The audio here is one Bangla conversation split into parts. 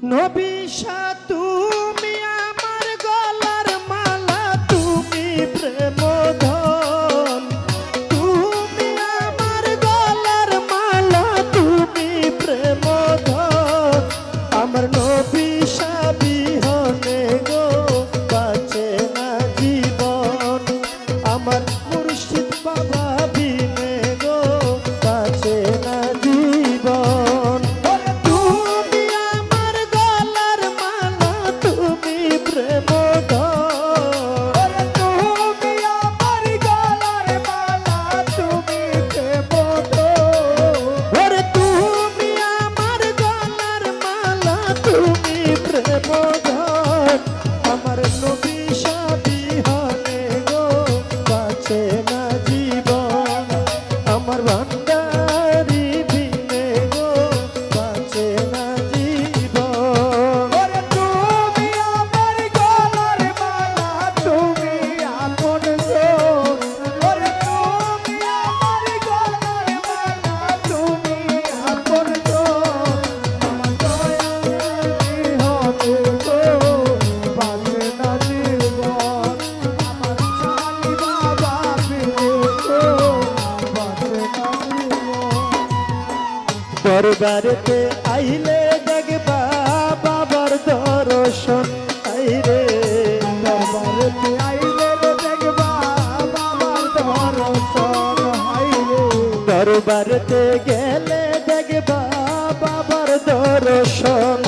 No bicha tu এবারেতে আইলে দেখবা বাবার দর্শন। আইরে এবারেতে আইলে দেখবা বাবার দর্শন। আইরে দরবারতে গেলে দেখবা বাবার দর্শন।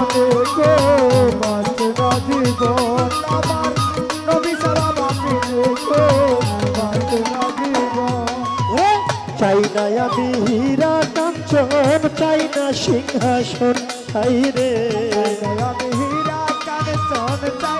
জীবনে গো বাঁচে চাই না আমি হীরা কাঞ্চন, চাই না সিংহাসন, চাই রে। আমি হীরা কাঞ্চন, চাই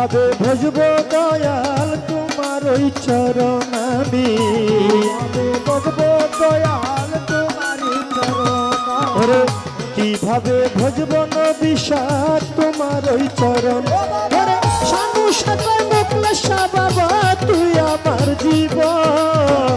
কীভাবে ভজবো দয়াল, তোমার ওই চরণ আমি। বসবো দয়াল, তোমারি চরণ কীভাবে ভজব নবিশার তোমার ওই চরণ শানু সাথে মুখলেশা বাবা, তুই আমার জীবন।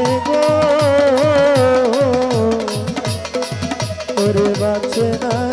যাচ্ছে না।